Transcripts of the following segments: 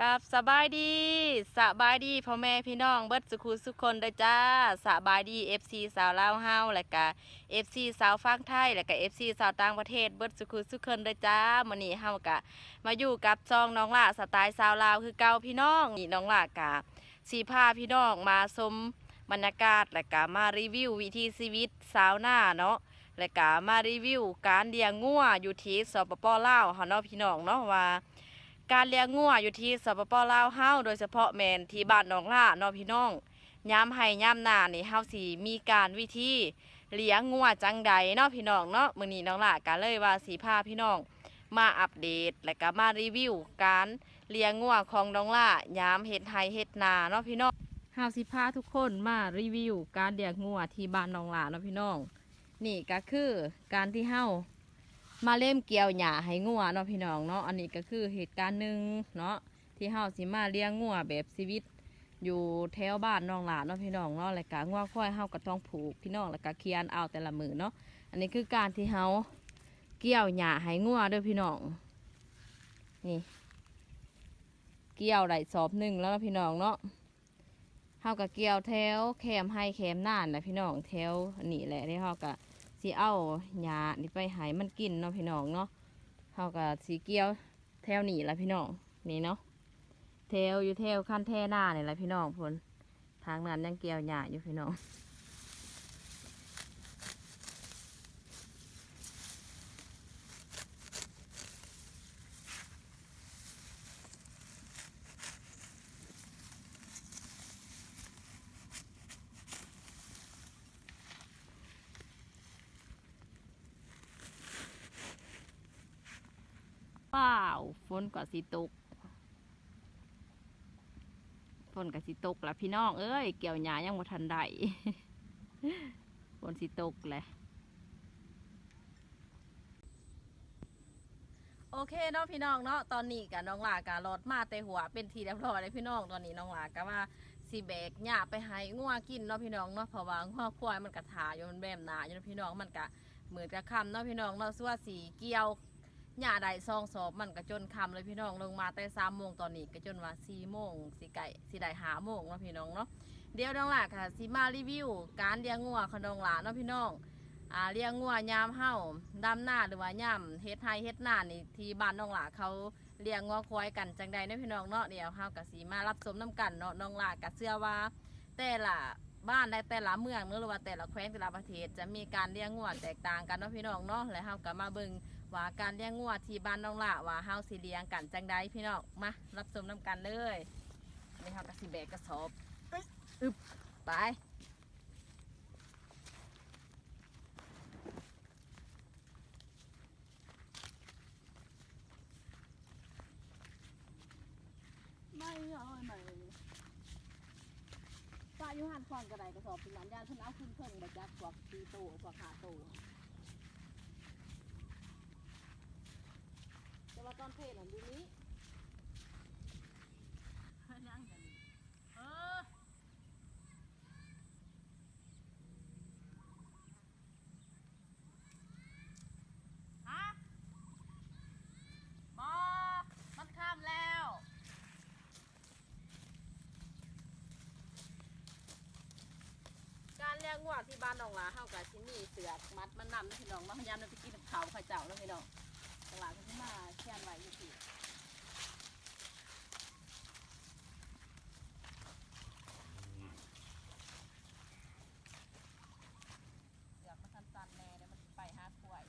กับสบายดีสบายดีพ่อแม่พี่น้องเบิดสุขุสุขคนเด้อจ้าสบายดี FC สาวลาวเฮาและก็ FC สาวฟังไทยและก็ FC สาวต่างประเทศเบิดสุขุสุขคนเด้อจ้ามื้อนี้เฮากะ มาอยู่กับซองน้องล่าสไตล์สาวลาวคือเก่าพี่น้องนี่น้องล่ากะสีพาพี่น้องมาชมบรรยากาศและก็มารีวิววิถีชีวิตสาวหน้าเนาะและก็มารีวิวการเลี้ยงงัวอยู่ที่สปปลาวเฮาเนาะพี่น้องเนาะว่า การเลี้ยงงัวอยู่ที่สปปลาวเฮาโดยเฉพาะแมนที่บ้านหนองล่าเนาะพี่น้องยามให้ยามหน้านี่เฮาสิมีการวิธีเลี้ยงงัวจังใดเนาะพี่น้องเนาะมื้อนี้น้องล่าก็เลยว่าสิพาพี่น้อง มาอัปเดตและก็มารีวิวการเลี้ยงงัวของน้องล่ายามเฮ็ดไร่เฮ็ดนาเนาะพี่น้องเฮาสิพาทุกคนมารีวิว การเลี้ยงงัวที่บ้านน้องล่าเนาะพี่น้อง นี่ก็คือการที่เฮา มาเล่มเกี่ยวหญ้าให้งัวเนาะพี่น้องเนาะอันนี้ก็คือเหตุการณ์หนึ่งเนาะที่เฮาสิมาเลี้ยงงัวแบบชีวิต อยู่แถวบ้านน้องหลานเนาะพี่น้องเนาะแล้วก็งัวควายเฮาก็ต้องผูกพี่น้องแล้วก็เคียนเอาแต่ละมือเนาะอันนี้คือการที่เฮาเกี่ยวหญ้าให้งัวเด้อพี่น้องนี่ เกี่ยวได้สอบหนึ่งแล้วพี่น้องเนาะเฮาก็เกี่ยวแถวแคมให้แคมน่านนะพี่น้องแถวอันนี้แหละที่เฮาก็ สีเอาหญ้านี่ไปใหายมันกินเนาะพี่น้องเนาะเขาก็สีเกี้ยวแถวนี่ละพี่น้องนี่เนาะแถวอยู่แถวขั้นแท่หน้านี่ละพี่น้องพนทางนั้นยังเกี่ยวหญ้าอยู่พี่น้องเปล่าฝ นก็สิตกฝนก็สิตกละพี่น้องเอ้ยเกี่ยวหญ้ายังบ่ทันได้ฝนสิตกแหละโอเคเนาะพี่น้องเนาะตอนนี้กับน้องหลากะรถมาแต่หัวเป็นทีเรียบร้อยเลยพี่น้องตอนนี้น้องหลากะว่าสีแบกหญ้าไปให้งัวกินเนาะพี่น้องเนาะเพราะว่างัวควายมันกระถาอยู่มันแบมหนาอยู่พี่น้องมันกะเหมือนกะคำเนาะพี่น้องเนาะส่วนสีเกี่ยว หญ้าใดซองสอบมันกะจนคำเลยพี่น้องลงมาแต่สามโมงตอนนี้ก็จนว่าสี่โมงสี่ไก่สี่ได้หาโมงเนาะพี่น้องเนาะเดี๋ยวน้องหลาค่ะสีมารีวิว การเลี้ยงงัวขนองหลาเนาะพี่น้องอ่าเลี้ยงงัวยามเฮาดำหน้าหรือว่ายามเฮ็ดไร่เฮ็ดหน้านี่ที่บ้านน้องหลาเขาเลี้ยงงัวควายกันจังใดเนาะพี่น้องเนาะเดี๋ยวเฮาก็สิมารับชมน้กันเนาะน้องหลาก็เชื่อว่า แต่ละบ้านและแต่ละเมืองเนอะหรือว่าแต่ละแคว้นแต่ละประเทศ จะมีการเลี้ยงงัวแตกต่างกันเนาะพี่น้องเนาะแล้วเฮาก็มาเบิ่ง ว่าการเลี้ยงงัวที่บ้านน้องลาว่าเฮาสิเลี้ยงกันจังใดพี่น้องมารับชมน้กันเลยนี่เฮาก็สิแบกกระสอบอึบไปไม่เอาใหม่ป้าอยู่หันฟังกระไดกระสอบเป็นหลานยานเพิ่นเอาขึ้นเพิ่งบัจักพวกตีโตพวกขาโต แต่ว่าตอนเพลน่ะดูนี้ยังกันเออฮะบอมันข้ามแล้วการเลี้ยงวัวที่บ้านน้องหลาเฮากับที่นี่เสือกมัดมันนำนะพี่น้องมาพยายามนำไปกินข้าข้าวเจ้าแล้วพี่น้อง หลาดเขามาแค่นไว้อยู่ที่เสือกมาสั้นๆแน่เดี๋ยวมันไปหาถ้วย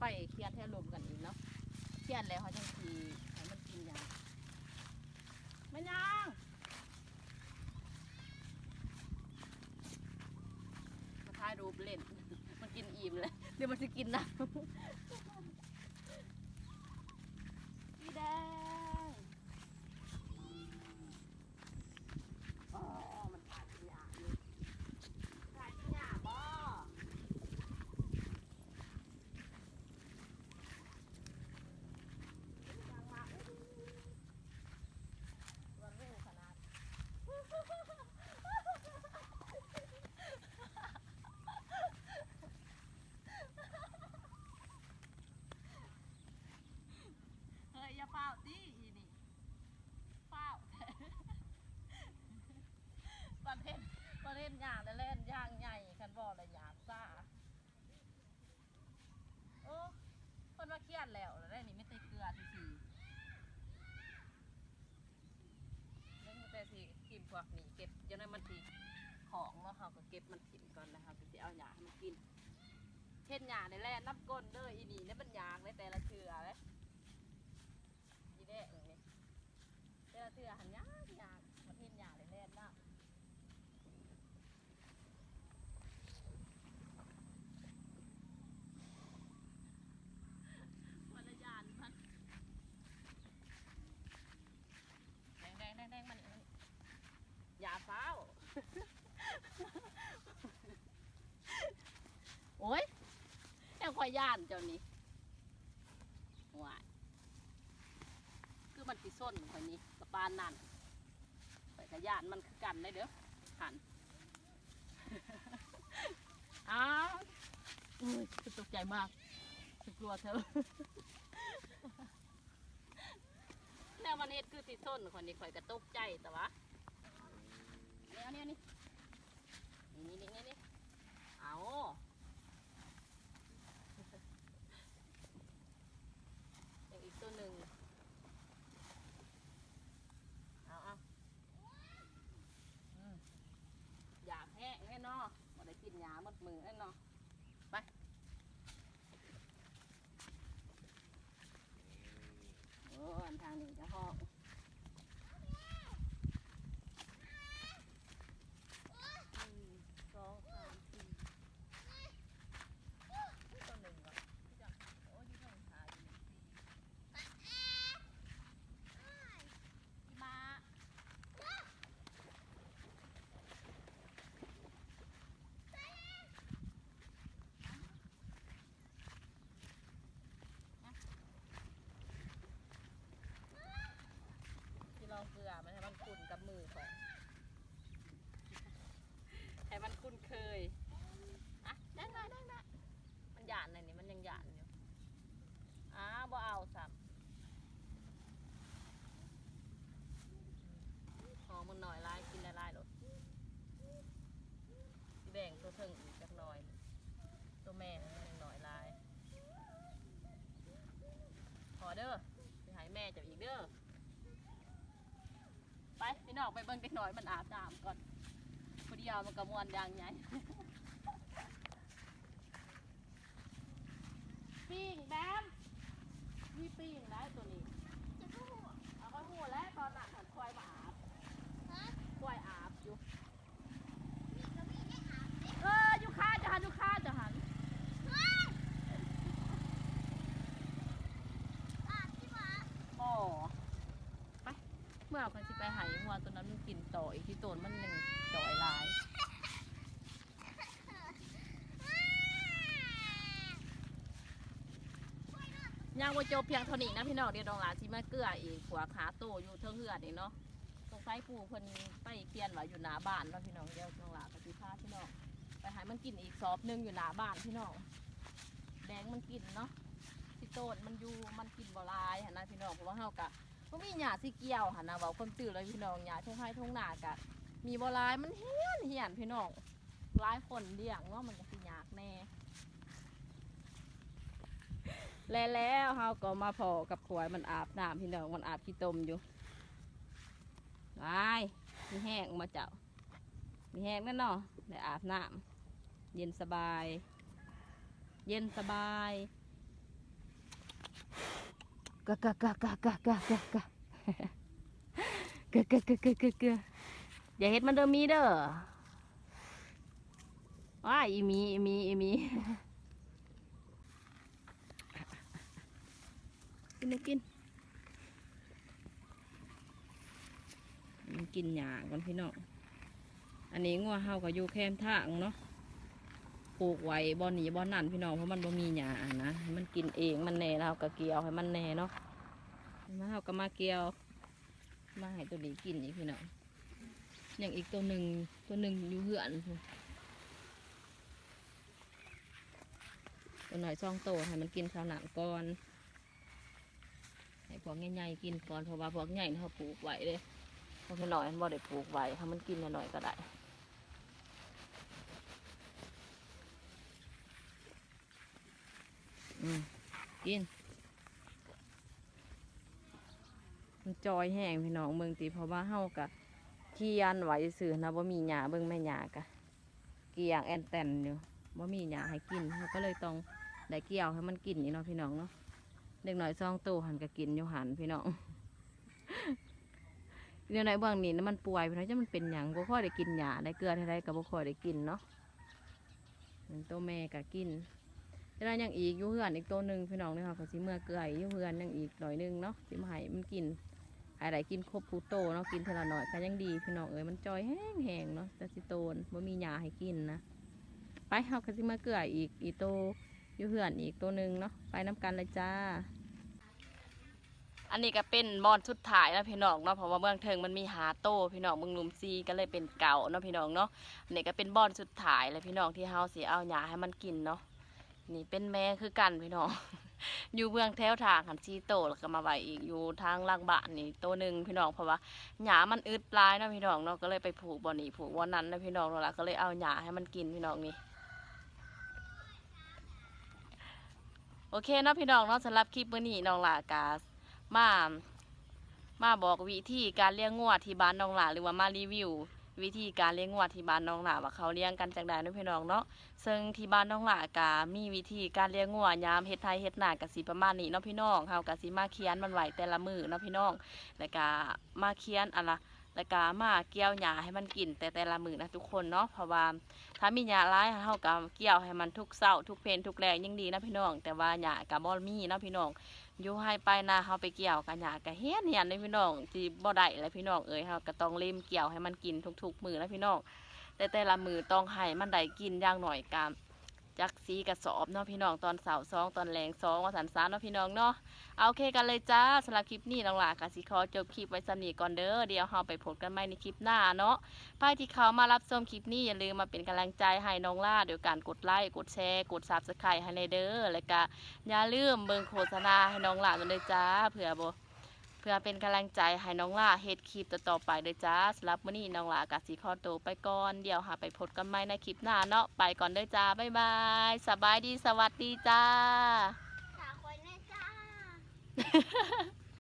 ไปเคียนให้ลมกันอีกเนาะเคียนแล้วเขาจังทีให้มันกินยังมันยังมาถ่ายรูปเล่น มันกินอิ่มเลยเดี๋ยวมันจะกินน้ำพี่แดงอ๋อมันขาดขยะอยู่ขาดขยะบ่ ยังมาวันเร็วขนาดเฮ้ยอย่าเฝ้าดิอีนี่เฝ้าประเทศประเทศย่างแล้วเล่นย่างใหญ่คันบ่เลยอยากซ่าโอ้ คนแล้วแล้วได้นี่ไม่ติดเกลือทีทีเรื่องแต่สิกินพวกนี้เก็บจนได้มันทีของเนาะเขาก็เก็บมันถิ่นก่อนนะคะไปสิเอาหยาให้มันกินเช่นหยาในแร่น้ำก้นเด้ออีนี่เนี่ยมันยางในแต่ละเชือเลยอีแดงนี่แต่ละเชือหันยากยากมันเห็นหยาในแร่น้ำวันละยานมัน แดงแดงแดงแดงมันมันอย่าเฝ้า โอ้ย แองควายย่านเจ้านี่ว้ายคือมันติส้นคนนี้กระปานนั่นไปกระย่านมันคือกันได้เด้อหันอ้าวอุ้ยคือตกใจมากกลัวเธอแนวมันเฮ็ดคือติส้นคนนี้ข่อยกระตกใจแต่ว่าอันนี้อันี้นี่นี่นี่นี่เอาอย่างอีกตัวหนึ่งเอาเอาอืมอยากแห้งแน่นอนมาได้กินยาหมดมือแน่นอนไป โอ้อันทางนี้จะห้องหนึ่งสองสามสี่ตัวหนึ่งก่อนที่จะโอ้ยที่ต้องหาอยู่หนึ่งสี่พี่มาที่เราเกลือมันให้มันคุ้นกับมือของให้มัน คุ้นเคยอะได้ได้ได้ได้มันหยาดในนี่มันยังหยาดอยู่อ้าบ่เอาสับหอมมันหน่อยลายกินได้ลายรถสีแดงตัวเทิงอีกจักหน่อย ตัวแม่มันหน่อยลายขอเด้อไปหายแม่เจะอีกเด้อไปพี่น้องไปเบิ่งเด็กน้อยมันอาบน้ำก่อน พอดีเอามันกระมวนดังไงปิ้งแบมมีปิ้งได้ตัวนี้เอาไปหูแล้วตอนนั้นหันควายมาอาบควายอาบอยู่เอออยู่ข้าจะหันอยู่ข้าจะหันบ่ไป เมื่อเอาคนสิไปหายหัวตัวนั้นมันกินต่ออีกที่ตัวมันยังจ่อยลาย ยังว่าจบเพียงเท่านี้นะพี่น้องเดี๋ยวดองหลาสิมาเกลืออีกหัวขาโตอยู่เทิงเหือดนี่เนาะตรงไฟปูเพิ่นไปเคียนไว้อยู่หน้าบ้านเนาะพี่น้องเดี๋ยวดองหลาก็สิพาพี่น้องไปหามันกินอีกซอบหนึงอยู่หน้าบ้านพี่น้องแดงมันกินเนาะสิโตนมันอยู่มันกินบ่ลายหั่นนะพี่น้องเพราะว่าเฮากะบ่มีหญ้าสิเกี่ยวหั่นนะเว้าความตื่นเลยพี่น้องหญ้าทุ่งไร่ทุ่งนากะ มีบ่ลายมันเฮี้ยนเฮี้ยนพี่น้องหลายคนเลี้ยงเนาะมันก็สิยากแน่ และแล้วเฮาก็มาพอกับขวายมันอาบน้ำพี่น้องมันอาบขี้ตมอยู่ไปมีแห้งมาเจ้า มีแห้งนั่นเนาะได้อาบน้ำเย็นสบาย เย็นสบายกะกะกะกะกะกะกะกะกะกะกะกะกะกะอย่าเฮ็ดมันเด้อมีเด้อว้ายอีมีอีมีอีมี กินกินมันกินหญ้าก่อนพี่น้อง อันนี้งัวเฮาก็อยู่แคมทางเนาะ ปลูกไว้บอนหนีบอนนั่นพี่น้องเพราะมันบ่มีหญ้านะ มันกินเองมันแน่เราก็เกี่ยวให้มันแน่เนาะมาเฮาก็มาเกี่ยว มาให้ตัวนี้กินอีกพี่น้อง อย่างอีกตัวหนึ่งตัวหนึ่งอยู่เหือนตัวหน่อยซองโตให้มันกินข้าวหนังก่อน ให้พวกใหญ่ๆกินก่อนเพราะว่าพวกใหญ่เขาปลูกไว้เลยพวกน้อยมันบ่ได้ปลูกไว้ถ้ามันกินหน่อยก็ได้กิน มันจอยแห้งพี่น้องเมืองตีเพราะว่าเฮากะเคียนไหวสื่อนะว่ามีหญ้าเบิ่งแม่หญ้ากะเกี่ยงแอนแตนอยู่ว่ามีหญ้าให้กินเขาก็เลยต้องได้เกี่ยวให้มันกินนี่เนาะพี่น้องเนาะ เด็กหน่อยซองโตหันก็กินอยู่หันพี่น้องเดี๋ยวไหนบางนี่นะมันป่วยพี่น้องจะมันเป็นหยังบ่ค่อยได้กินหญ้าได้เกลือเท่าไรก็บ่ค่อยได้กินเนาะหนึ่งตัวแม่ก็กินแล้วยังอีกยู่เฮือนอีกตัวหนึ่งพี่น้องเนี่ยค่ะก็สิเมื่อเกลืออยู่เฮือนยังอีกหน่อยหนึงเนาะสิมาให้มันกินอะไรกินครบผู้โตเนาะกินเทาละหน่อยก็ยังดีพี่น้องเอ้ยมันจอยแห้งแห้งๆเนาะแต่สิโตนบ่มีหญ้าให้กินนะไปเฮาก็สิมาเกลืออีกอีโต อยู่เหือนอีกตัวหนึ่งเนาะไปน้ำกันเลยจ้า อันนี้ก็เป็นบอนสุดท้ายแล้วพี่น้องเนาะเพราะว่าเมืองเทิงมันมีหาโตพี่น้องเมืองลุมซีก็เลยเป็นเก่าเนาะพี่น้องเนาะอันนี้ก็เป็นบอนสุดท้ายเลยพี่น้องที่เฮาสิเอาหญ้าให้มันกินเนาะนี่เป็นแม่คือกันพี่น้องอยู่เมืองแถวทางหันซีโตแล้วก็มาไว้อีกอยู่ทางล่างบ้านนี่ตัวหนึ่งพี่น้องเพราะว่าหญ้ามันอึดปลายเนาะพี่น้องเนาะก็เลยไปผูกบ่อนี่ผูกบ่อนั้นนะพี่น้องเนาะละก็เลยเอาหญ้าให้มันกินพี่น้องนี่ โอเคเนาะพี่น้องเนาะสำหรับคลิปมื้อนี้น้องหลากามามาบอกวิธีการเลี้ยงงัวที่บ้านน้องหลาหรือว่ามารีวิว วิธีการเลี้ยงงัวที่บ้านน้องหลาว่าเขาเลี้ยงกันจังใดเนาะพี่น้องเนาะซึ่งที่บ้านน้องหลากามีวิธีการเลี้ยงงัวยามเฮ็ดไทยเฮ็ดนากะสิประมาณนี้เนาะพี่น้องเฮากะสิมาเคียนมันไหวแต่ละมือเนาะพี่น้องแล้วก็มาเคียนอะละ แล้วก็มาเกี่ยวหญ้าให้มันกินแต่แต่ละมือนะทุกคนเนาะเพราะว่าถ้ามีหญ้าร้ายเฮาก็เกี่ยวให้มันทุกเช้าทุกเพลนทุกแรงยิ่งดีนะพี่น้อง แต่ว่าหญ้าก็บ่มีนะพี่น้องอยู่ให้ไปนาเฮาไปเกี่ยวกับหญ้าก็เฮ็ดเหียนพี่น้องที่บ่ได้เลยพี่น้องเอ้ยเฮาก็ต้องเล่มเกี่ยวให้มันกินทุกๆ มือนะพี่น้องแต่แต่ละมือต้องให้มันได้กินอย่างหน่อยกาม จักสีกระสอบเนาะพี่น้องตอนเสาร์สองตอนแรงสองวันสันสานเนาะพี่น้องเนาะเอาโอเคกันเลยจ้าสำหรับคลิปนี้น้องหลากสิขอจบคลิปไว้สำนีก่อนเด้อเดี๋ยวเราไปพบกันใหม่ในคลิปหน้าเนาะไปที่เขามารับชมคลิปนี้อย่าลืมมาเป็นกำลังใจให้น้องล่าโดยการกดไลค์กดแชร์กดซับสไครต์ให้ในเด้อแล้วก็อย่าลืมเบิ่งโฆษณาให้น้องล่ากันเลยจ้าเผื่อบ่ พื่อเป็นกำลังใจให้น้องล่าเฮ็ดคลิปต่อๆไปเลยจ้าสำหรับมื้อนี้น้องล่ากสิขอตัวไปก่อนเดี๋ยวหาไปพบกันใหม่ในคลิปหน้าเนาะไปก่อนเด้อจ้าบ๊ายบายสบายดีสวัสดีจ้า สาคอยแน่จ้า